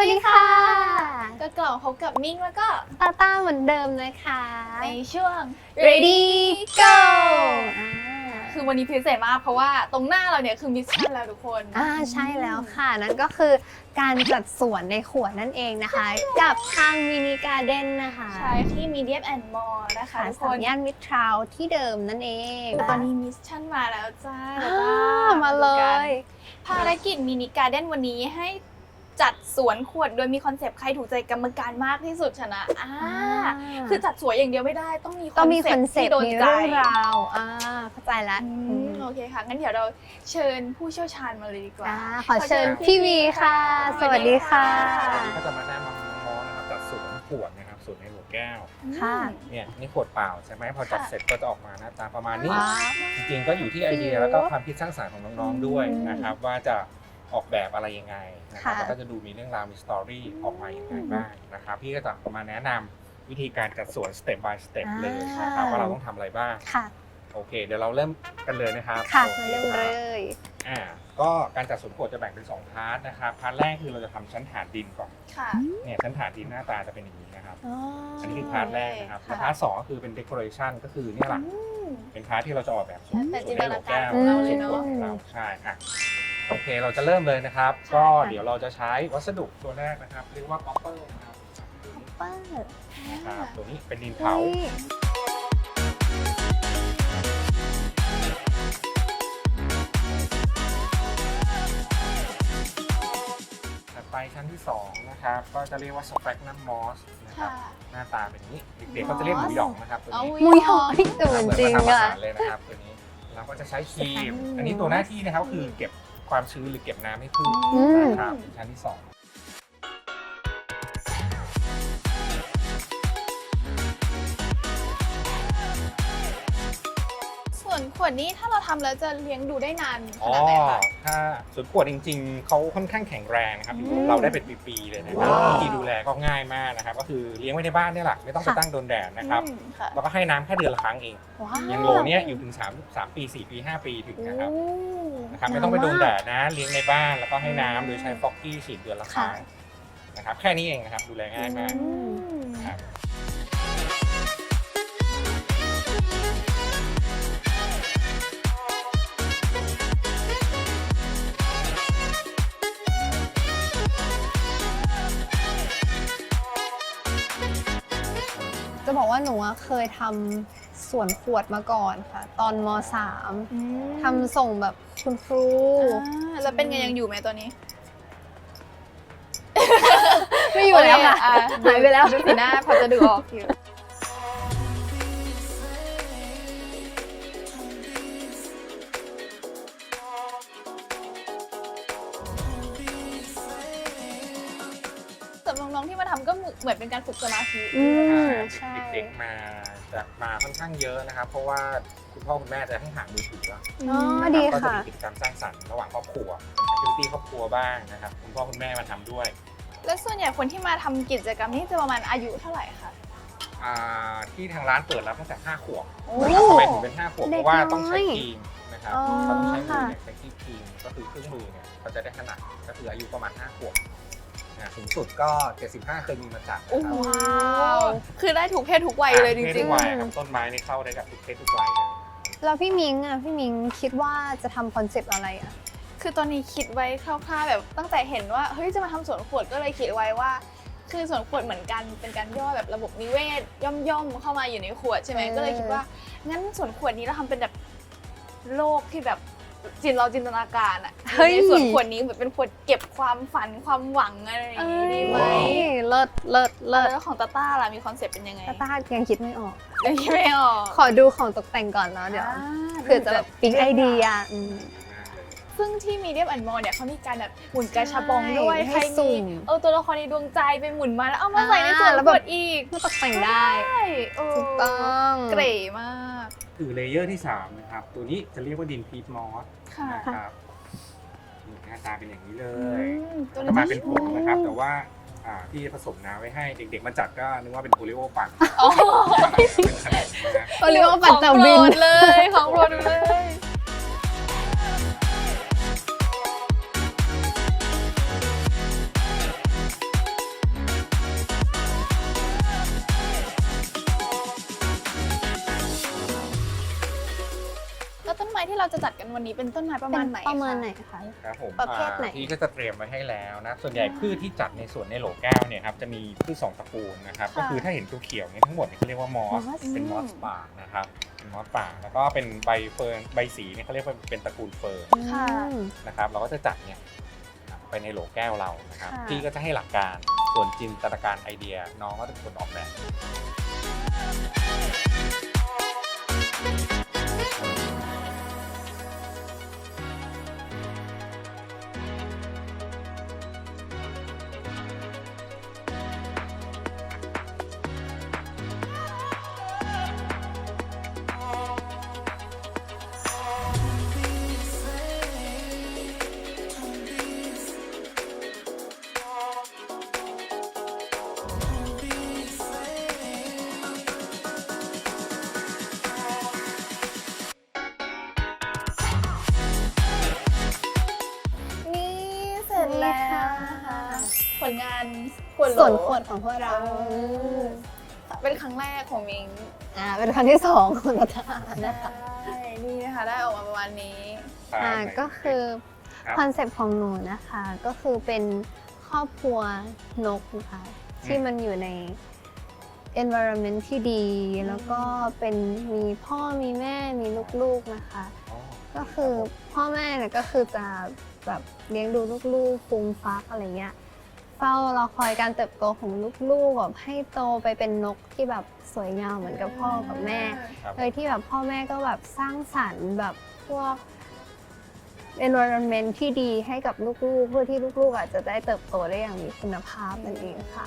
วัสดีค่ะ ก็กล่องพบกับมิ้งแล้วก็ตาต้าเหมือนเดิมนะคะ ในช่วง Ready Go คือวันนี้พิเศษมากเพราะว่าตรงหน้าเราเนี่ยคือมิชชั่นแล้วทุกคน อ่าใช่แล้วค่ะ นั่นก็คือการจัดสวนในขวดนั่นเองนะคะ กับทางมินิการ์เด้นนะคะ ใช่ที่ Medium and More นะคะค่ะทุกคสามนย่านมิตรทาวน์ที่เดิมนั่นเองตอนนี้มิชชั่นมาแล้วจ้าอ่าจ้มาเลย ภารกิจมินิการ์เด้นวันนี้ให้ จัดสวนขวดโดยมีคอนเซปต์ใครถูกใจกรรมการมากที่สุดชนะอ่าอ่าคือจัดสวยอย่างเดียวไม่ได้ต้องมีต้องมีคอนเซ็ปที่ต์โดนมีใจเรื่องราวอ่าเข้าใจแล้วอืมโอเคค่ะงั้นเดี๋ยวเราเชิญผู้เชี่ยวชาญมาเลยดีกว่าอ่าขอเชิญพี่วีค่ะ สวัสดีค่ะก็จะมาแนะนำน้องๆนะครับจัดสวนขวดนะครับสวนในหัวแก้วค่ะเนี่ยนี่ขวดเปล่าใช่ไหมพอจัดค่ะเสร็จก็จะออกมาหน้าตาประมาณนี้ว้าวจริงๆก็อยู่ที่ไอเดียแล้วก็ความคิดสร้างสรรค์ของน้องๆด้วยนะครับว่าจะ ออกแบบอะไรยังไงนะครับค่ะแล้วก็จะดูมีเรื่องราวมีสตอรี่ออกมายังไงบ้างนะครับ พี่ก็จะมาแนะนำวิธีการจัดสวนสเต็ป by สเต็ปเลยนะครับว่าเราต้องทำอะไรบ้างค่ะโอเค เดี๋ยวเราเริ่มกันเลยนะครับค่ะโอมาคเริ่มคเลบยอ่าก็การจัดสวนขวดจะแบ่งเป็นสองพาร์ทนะครับพาร์ทแรกคือเราจะทำชั้นฐานดินก่อนค่ะเนี่ยชั้นฐานดินหน้าตาจะเป็นอย่างนี้นะครับอ๋ออันนี้คือพาร์ทแรกนะครับค่ะแล้วพาร์ทสองก็คือเป็นเด o r a t i o n ก็คือเนี่ยแหละอืมเป็นพาร์ทที่เราจะออกแบบสวนแต่สจิวนนตในนาหัวการแก้วของเราเลยสวนเนอะของเราใช่อะ โอเคเราจะเริ่มเลยนะครับ ใช่ก็ค่ะ เดี๋ยวเราจะใช้วัสดุตัวแรกนะครับ เรียกว่า copper นะครับเปิดนะครับตัวนี้เป็นดินเผานี่ถัดไปชั้นที่สองนะครับก็จะเรียกว่า sphagnum moss นะครับค่ะหน้าตาเป็นอย่างนี้เด็กๆก็จะเรียกหมูหยองนะครับตัวเอานี้มุยหอยแต่เหมือนจริงเหมือนมาทำอาอะ หารเลยนะครับตัวนี้เราก็จะใช้ครีม Sphagnum อันนี้ตัวหน้าที่นะครับคือเก็บ ความชื้นหรือเก็บน้ำให้พืชอืม นะครับชั้นที่สอง วนขวดนี้ถ้าเราทำแล้วจะเลี้ยงดูได้นานขอ๋อนาดไหนคะ ถ้าสวนขวดจริง ๆ เขาค่อนข้างแข็งแรงนะครับ อืมเราได้เป็นปีๆเลยนะครับว้าว วิธีดูแลก็ง่ายมากนะครับ ก็คือเลี้ยงไว้ในบ้านเนี่ยแหละไม่ต้องไปค่ะ ตั้งโดนแดดนะครับ อืมค่ะแล้วก็ให้น้ำแค่เดือนละครั้งเอง ว้าวยังโลเนี้ยอยู่ถึง3 3ปี 4 ปี 5 ปีถึงนะครับ โอ้ นะครับไม่ต้องไปโดนแดดนะเลี้ยงในบ้านแล้วก็ให้น้ำโดยใช้ฟอกกี้ฉีดเดือนละครั้งค่ะ นะครับแค่นี้เองนะครับดูแลง่ายมาก อืครับ บอกว่าหนูอะเคยทำสวนขวดมาก่อนค่ะ ตอนม .3 ทำส่งแบบคุณครู อ่าแล้วเป็นไงยังอยู่ไหมตัวนี้ไม่อยู่แล้วค่ะโอเอ่หายไปแล้ว ดูสีหน้าพอจะดูออกอยู่ รับน้องๆที่มาทำก็เหมือนเป็นการฝึกสมาธิอืมใช่ใช่ เด็กๆมาจะมาค่อนข้างเยอะนะครับ เพราะว่าคุณพ่อคุณแม่จะให้ห่างมือถือแล้วอ๋อนะครับดีก็จะค่ะ มีกิจกรรมสร้างสรรค์ระหว่างครอบครัวเป็นแอคทิวิตี้ครอบครัวบ้างนะครับ คุณพ่อคุณแม่มาทำด้วยแล้วส่วนใหญ่คนที่มาทำกิจกรรมนี้จะประมาณอายุเท่าไหร่คะอ่าที่ทางร้านเปิดรับตั้งแต่5ขวบ โอ้นะครับทำไมถึงเป็น 5 ขวบ เด็เพกราะว่าน้อยต้องใช้ครีมนะครับอ๋อ เขาต้องใช้มือค่ะเนี่ยใช้ที่ครีมก็คือเครื่องมือเนี่ยเขาจะได้ขนาดก็คืออายุประมาณ 5 ขวบ นะสูงสุดก็ 75 เคยมีมาจัดนะครับว้าวคือได้ทุกเพศทุกวัยเลยจเพศริทุงกวัยครับต้นไม้นี่เข้าได้กับทุกเพศทุกวัยเลย แล้วพี่มิงอะพี่มิงคิดว่าจะทำคอนเซปต์อะไรอะๆคือตอนนี้คิดไว้คร่าวๆแบบตั้งแต่เห็นว่าเฮ้ยจะมาทำสวนขวดก็เลยคิดไว้ว่า คือสวนขวดเหมือนกันเป็นการย่อแบบระบบนิเวศย่อมๆเข้ามาอยู่ในขวดใช่ไหมเออ ก็เลยคิดว่างั้นสวนขวดนี้เราทำเป็นแบบโลกที่แบบ จินเราจินตนาการอะอยู่ในสวนขวดนี้เหมือนเป็นขวดเก็บความฝันความหวังอะไรอย่างนี้ดีไหมเอ้ยเลิศเลิศเลิศแล้วของตาต้าล่ะมีคอนเซ็ปต์เป็นยังไงตาต้ายังคิดไม่ออกยังคิดไม่ออกขอดูของตกแต่งก่อนแล้วเดี๋ยวอ่าเผื่อจะแบบปิ๊งไอเดียอืมมากเลยซึ่งที่มีเดียมแอนมอเนี่ยเขามีการแบบหมุนกระชับปองด้วยใช่ใครให้สุ่มีมเออตัวละครในดวงใจไปหมุนมาแล้วเอามาใส่ในส่วนอ่าแล้วขแบบ วดอีกเพื่อตกแต่งได้ ใช่เออถูกต้อง เก๋มาก คือเลเยอร์ที่3นะครับ ตัวนี้จะเรียกว่าดินพีทมอสค่ะนะครับนี่หน้าตาเป็นอย่างนี้เลอืยมตัวจะนี้มาเป็นผงนะครับ แต่ว่าอ่าที่ผสมน้ำไว้ให้เด็กๆมาจัดก็นึกว่าเป็นโอริโอปั่นอ๋อเป็นขนมนะโอริโอปั่นจากวินของโปรดเลยของโปรดเลย เราจะจัดกันวันนี้เป็นต้นไม้ประมาณไหนประมาณคไหนคะ ครับผมประเภทไหน อ่าพี่ก็จะเตรียมไว้ให้แล้วนะ ส่วนใหญ่พืชที่จัดในสวนในโหลแก้วเนี่ยครับจะมีพืชสองตระกูลนะครับ ค่ะก็คือถ้าเห็นตัวเขียวเนี่ยทั้งหมดเนี่ยเขาเรียกว่ามอสมอสเป็นมอสอืมป่านะครับ เป็นมอสป่าแล้วก็เป็นใบเฟิร์นใบสีเนี่ยเขาเรียกว่าเป็นตระกูลเฟิร์นค่ะ อืม นะครับ เราก็จะจัดเนี่ยไปในโหลแก้วเรานะครับ ค่ะ พี่ก็จะให้หลักการ ส่วนจินตนาการไอเดียน้องก็จะเป็นคนออกแบบ ลงานขวดโหลส่วนขวดของพวกเราเออเป็นครั้งแรกของมิงอ่าเป็นครั้งที่สองของรัฐานะคะใช่นี่นะคะได้ออกมาประมาณนี้ อ่าก็คือครับ คอนเซปต์ของหนูนะคะ ก็คือเป็นครอบครัวนกนะคะที่มันอยู่ใน environment ที่ดี แล้วก็เป็นมีพ่อมีแม่มีลูกๆนะคะ อ๋อ ก็คือพ่อแม่เนี่ยก็คือจะแบบเลี้ยงดูลูกๆฟูมฟักอะไรเงี้ย เฝ้ารอคอยการเติบโตของลูกๆแบบให้โตไปเป็นนกที่แบบสวยงามเหมือนกับพ่อกับแม่ ครับ โดยที่แบบพ่อแม่ก็แบบสร้างสรรค์แบบพวก environment ที่ดีให้กับลูกๆ เพื่อที่ลูกๆอาจจะได้เติบโตได้อย่างมีคุณภาพนั่นเองค่ะ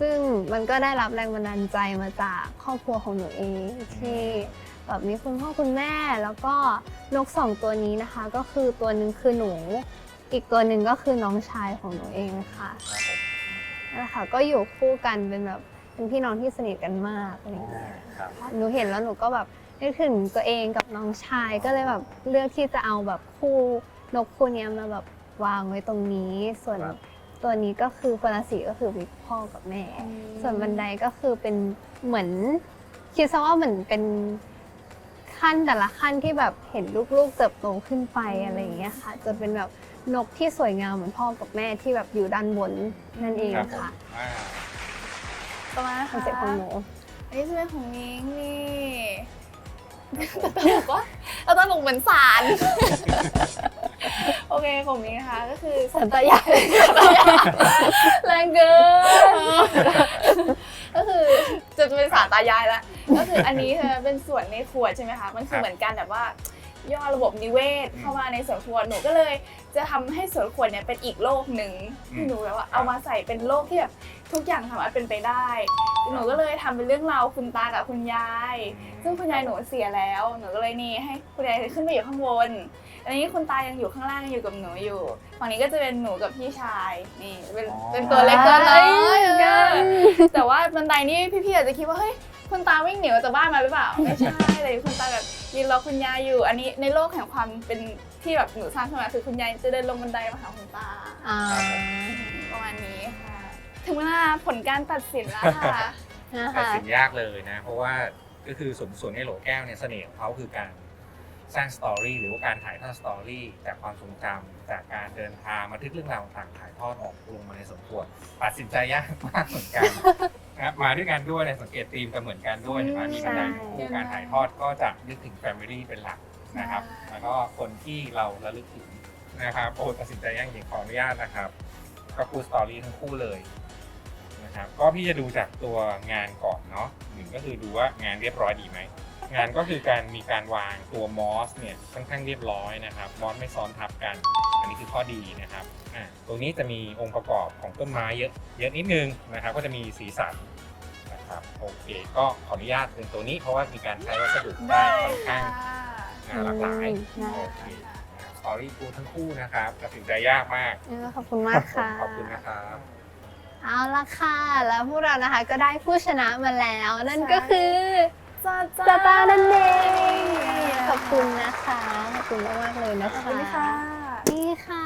ซึ่งมันก็ได้รับแรงบันดาลใจมาจากครอบครัวของหนูเองที่แบบมีคุณพ่อคุณแม่แล้วก็นกสองตัวนี้นะคะ ก็คือตัวหนึ่งคือหนู อีกตัวหนึ่งก็คือน้องชายของหนูเองค่ะครับผมนั่นแหละค่ะก็อยู่คู่กันเป็นแบบเป็นพี่น้องที่สนิทกันมากอะไรอย่างเงี้ยครับหนูเห็นแล้วหนูก็แบบนึกถึงตัวเองกับน้องชายก็เลยแบบเลือกที่จะเอาแบบคู่นกคู่เนี้ยมาแบบวางไว้ตรงนี้ ส่วนครับ ตัวนี้ก็คือคนละสีก็คือมีพ่อกับแม่ ส่วนบันไดก็คือเป็นเหมือนคิดซะว่าเหมือนเป็นขั้นแต่ละขั้นที่แบบเห็นลูกๆเติบโตขึ้นไปอะไรอย่างเงี้ยค่ะจะเป็นแบบ นกที่สวยงามเหมือนพ่อกับแม่ที่แบบอยู่ด้านบนนั่นเองครับผมค่ะ อ่าประมาณคอนเซ็ปต์ของหนู อันนี้จะเป็นของมิงนี่แต่ตลกว่าเราตลกเหมือนสาร โอเคของมิงนะคะก็คือ สันตยายแรงเกิน ก็คือจะเป็นสารตายายแล้ว ก็คืออันนี้ใช่ไหมเป็นส่วนในขวดใช่ไหมคะ มันคือเหมือนกันแบบว่า ย่อระบบนิเวศเข้ามาในสวนขวดหนูก็เลยจะทำให้สวนขวดเนี่ยเป็นอีกโลกหนึ่งที่หนูแบบว่าเอามาใส่เป็นโลกที่แบบทุกอย่างสามารถเป็นไปได้ หนูก็เลยทำเป็นเรื่องราวคุณตากับคุณยาย ซึ่งคุณยายหนูเสียแล้ว หนูก็เลยนี่ให้คุณยายขึ้นไปอยู่ข้างบนอันนี้คุณตายังอยู่ข้างล่างยังอยู่กับหนูอยู่ฝั่งนี้ก็จะเป็นหนูกับพี่ชายนี่เป็นอ๋อเป็นตัวเล็กตัวน้อยเหมือนกันแต่ว่าบันไดนี่พี่ๆอาจจะคิดว่าเฮ้ย คุณตาวิ่งหนีออกจากบ้านมาหรือเปล่า ไม่ใช่เลยคุณตาแบบยืนรอคุณยายอยู่ อันนี้ในโลกแห่งความเป็นที่แบบหนูสร้างขึ้นมาคือคุณยายจะเดินลงบันไดมาหาคุณตาอ่าประมาณนี้ค่ะ ถึงเวลาผลการตัดสินแล้วค่ะนะตัดคะสินยากเลยนะ เพราะว่าก็คือส่วนส่วนในโหลแก้วเนี่ยเสน่ห์ของเขาคือการ สร้างสตอรี่หรือว่าการถ่ายทอดสตอรี่จากความทรงจำจากการเดินทางมาทึกเรื่องราวต่างๆถ่ายทอดออกลงมาในสมควรตัดสินใจยากมากเหมือนกันนะครับมาด้วยกันด้วยในสังเกตธีมกันเหมือนกันด้วยนะมีบันไดคู่การถ่ายทอดก็จะนึกถึงแฟมิลี่เป็นหลักนะครับ แล้วก็คนที่เราระลึกถึงนะครับโอ้ตัดสินใจยากจริงขออนุญาตนะครับ ก็คู่สตอรี่ทั้งคู่เลยนะครับก็พี่จะดูจากตัวงานก่อนเนาะหนึ่งก็คือดูว่างานเรียบร้อยดีไหม งานก็คือการมีการวางตัวมอสเนี่ยค่อนข้างเรียบร้อยนะครับมอสไม่ซ้อนทับกัน อันนี้คือข้อดีนะครับอ่าตรงนี้จะมีองค์ประกอบของต้นไม้เยอะเยอะนิดนึงนะครับ ก็จะมีสีสันนะครับโอเคก็ขออนุญาตเป็นตัวนี้เพราะว่ามีการใช้วัสดุได้ได้ค่อนข้างค่ะงานหลากหลายอืม โอเคสตอรี่คูทั้งคู่นะครับตัดสินใจยากมากเออขอบคุณมากค่ะ ขอบคุณนะครับ เอาละค่ะ แล้วพวกเรานะคะก็ได้ผู้ชนะมาแล้ว นั่นก็คือ จ้าจาตานั่นเองขอบคุณนะคะขอบคุณมากๆเลยนะขอบคะคุณค่ะ นี่ค่ะ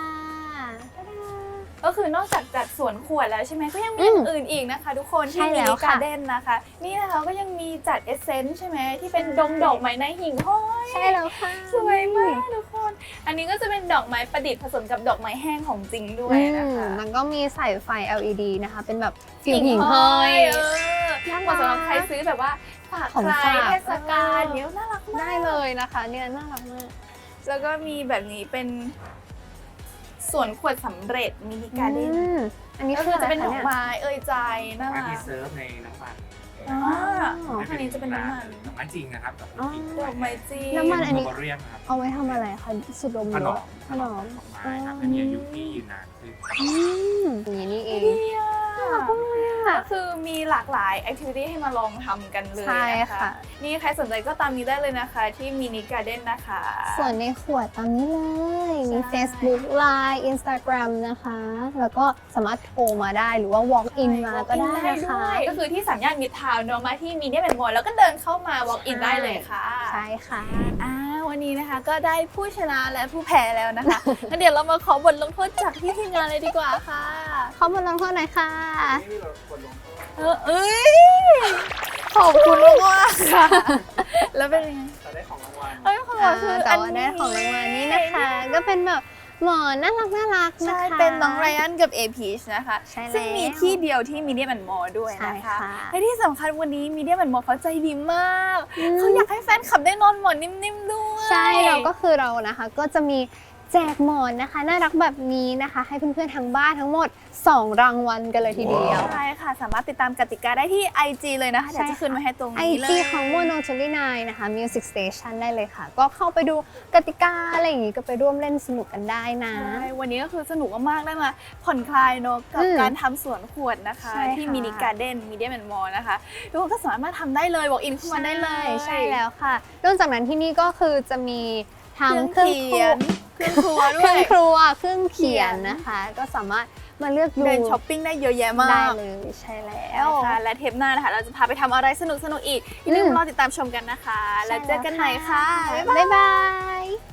ก็คือนอกจากจัดสวนขวดแล้วใช่ไหมก็ยังมีอือมย่างอื่นอีกนะคะ ทุกคนใช่ที่มิแล้นิวค่ะการ์เด้นนะคะ นี่นะคะก็ยังมีจัดเอเซนต์ใช่ไหมที่เป็นดงดอกไม้ในหิ่งห้อย ใช่แล้วค่ะสวยมากทุกคน อันนี้ก็จะเป็นดอกไม้ประดิษฐ์ผสมกับดอกไม้แห้งของจริงด้วยนะอืมคะแล้วก็มีใส่ไฟ LED นะคะ เป็นแบบฟิลหิ่งห้อย เออน่ารัก เหมาะสำหรับใครซื้อแบบว่า ฝากของใครฝาก เทศกาลเออเดี๋ยวน่ารักมากได้เลยนะคะ เนี่ยน่ารักมาก แล้วก็มีแบบนี้เป็นสวนขวดสำเร็จมินิการ์เด้นอืมอันนี้ก็คืคือออะไรจะเป็นดคะอกเนี่ยไม้เอ่ยใจน่ามารัที่กเซิร์ฟในน้ำมันอ๋ออ๋อ อันนี้จะเป็นน้ำมัน น้ำมันจริงนะครับกับอ๋อดอกไม้จริงน้ำมันอันนี้ โมเรียมครับเอาไว้ทำอะไรคะสุดลมถหรืนออว่ามถนอมของไม้ครับและมีอายุที่ยืนนานขึ้น อืมอย่างนี้นี่เอง ดีอะค่ะก็ คือมีหลากหลายแอคทิวิตี้ให้มาลองทำกันเลยใช่นะคะ ค่ะ นี่ใครสนใจก็ตามนี้ได้เลยนะคะ ที่มินิการ์เด้นนะคะ ส่วนในขวดตามนี้เลย มี ใช่ Facebook Line Instagram นะคะ แล้วก็สามารถโทรมาได้หรือว่า walk in มาก็ได้นะคะด้วยก็คือที่สามย่านมิตรทาวน์เนอะมาที่มีเดียเป็นมอลแล้วก็เดินเข้ามา walk in ใช่ ได้เลยค่ะ ใช่ค่ะ อ่า วันนี้นะคะ ก็ได้ผู้ชนะและผู้แพ้แล้วนะคะงั้นเดี๋ยวเรามาขอบทลงโทษจากที่ทีมงานเลยดีกว่าค่ะ ขอบคุณลงโทษหน่อยค่ะเออเอ้ยขอบคุณมากๆค่ะ แล้วเป็นยังไงจะได้ของรางวัลเอ้ยของอ่าเราคือแต่อันว่านี้ได้ของรางวัลนี้นะคะ ก็เป็นแบบ หมอนน่ารักน่ารักนะใช่คะเป็นน้องไรอันกับเอพีชนะคะใช่แล้วซึ่งมีที่เดียวที่มีเดียมแอนมอด้วยใช่นะคะค่ะและที่สำคัญวันนี้มีเดียมแอนมอเขาใจดีมากอืมเขาอยากให้แฟนคลับได้นอนหมอนนิ่มๆด้วย ใช่เราก็คือเรานะคะก็จะมี แจกหมอนนะคะ น่ารักแบบนี้นะคะ ให้เพื่อนๆทางบ้านทั้งหมด 2 รางวัลกันเลยทีเดียว ใช่ค่ะ สามารถติดตามกติกาได้ที่ IG เลยนะคะ เดี๋ยวจะขึ้นมาให้ตรงไอนี้เลยจีของ Mono 29นะคะ Music Station ได้เลยค่ะ ก็เข้าไปดูกติกาอะไรอย่างงี้ก็ไปร่วมเล่นสนุกกันได้นะใช่วันนี้ก็คือสนุกมากๆได้มาผ่อนคลายเนอะกับอืมการทำสวนขวดนะคะใช่ค่ะที่มินิการ์เด้นมีเดียมแอนมอนะคะทุกคนก็สามารถทำได้เลยบอกอินเข้ามาได้เลย ใช่แล้วค่ะนอกจากนั้นที่นี่ก็คือจะมีเครื่ทำองเครื่องเขียน เครื่องครัวเคด้วรื่ยองครัวเครื่องเขียนเขียนนะคะ ก็สามารถมาเลือกดูเดินช้อปปิ้งได้เยอะแยะมากได้เลยใช่แล้วค่ะและเทปหน้านะคะ เราจะพาไปทำอะไรสนุกๆอีกอย่าลืมอืม รอติดตามชมกันนะคะ แล้วเจอกันใหม่ค่ะ บ๊ายบาย